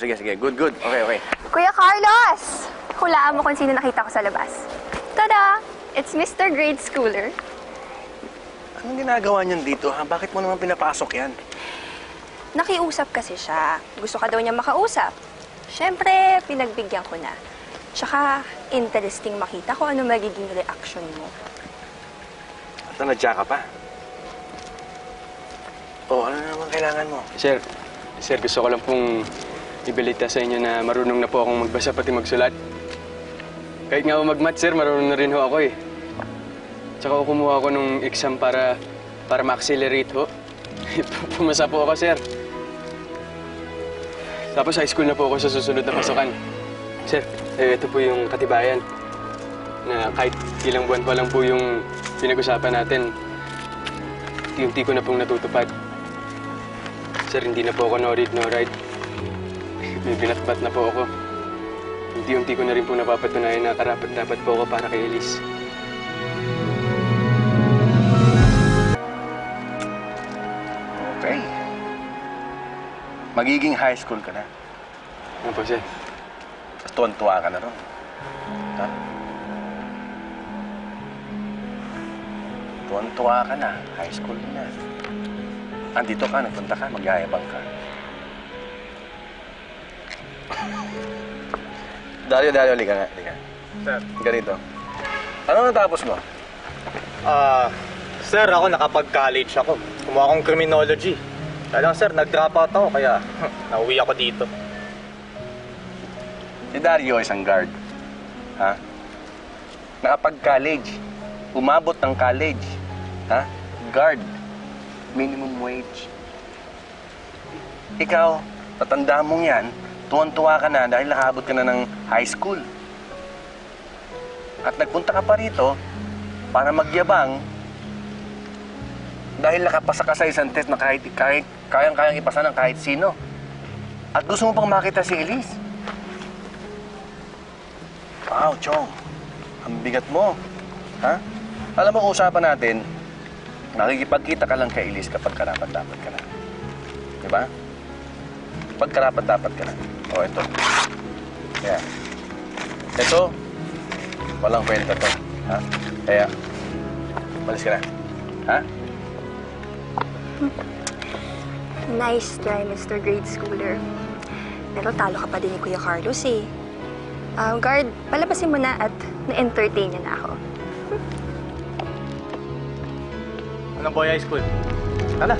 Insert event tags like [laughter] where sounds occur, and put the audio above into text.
sige, sige. Good, good. Okay, okay. Kuya Carlos! Hulaan mo kung sino nakita ko sa labas. Tada! It's Mr. Grade Schooler. Anong ginagawa niyan dito, ha? Bakit mo naman pinapasok yan? Nakiusap kasi siya. Gusto ka daw niya makausap. Siyempre, pinagbigyan ko na. Tsaka, interesting makita ko ano magiging reaction mo. At nanadya ka pa. Oh, ano naman kailangan mo? Sir, sir, gusto ko lang pong ibalita sa inyo na marunong na po akong magbasa pati magsulat. Kahit nga ako mag-math, sir, marunong na rin ho ako eh. Tsaka ako kumuha ako nung exam para para ma-accelerate ho. [laughs] Pumasa po ako, sir. Tapos high school na po ako sa susunod na pasukan. Sir, eh, ito po yung katibayan na kahit ilang buwan pa lang po yung pinag-usapan natin, unti-unti ko na pong natutupad. Sir, hindi na po ako no read, no write. Binatbat na po ako. Unti-unti ko na rin po napapatunayan na karapat dapat po ako para kay Elise. Okay. Magiging high school ka na. Ano po, sir? Tuwan-tuwa ka na ron. Ha? Tuwan-tuwa ka na. High school na. Andito ka, nagpunta ka, magyayabang ka. Dario, Dario, halika nga. Halika. Sir. Rito. Ano natapos mo? Ah, sir, ako nakapag-college ako. Kumuha akong criminology. Kaya lang, sir, nag-drop out ako, kaya nauwi ako dito. Si Dario isang guard. Ha? Nakapag-college. Umabot ng college. Ha? Guard. Minimum wage. Ikaw, tatanda mong yan, tuwan-tuwa ka na dahil nakaabot ka na ng high school. At nagpunta ka pa rito para magyabang dahil nakapasa ka sa isang test na kahit, kahit kayang-kayang ipasa ng kahit sino. At gusto mo pang makita si Elise. Wow, Chong. Ang bigat mo. Ha? Alam mo, usapan natin, nakikipagkita ka lang kay Elise kapag karapat-dapat ka na. Di ba? Pag karapat-dapat ka na. O, ito. Yan. Ito, walang kwenta to. Ha? Kaya, malis ka na. Ha? Nice try, Mr. Grade Schooler. Pero talo ka pa din ni Kuya Carlos eh. Ah, guard, palabasin mo na at na-entertain niya na ako. Anong boy high school? Tala.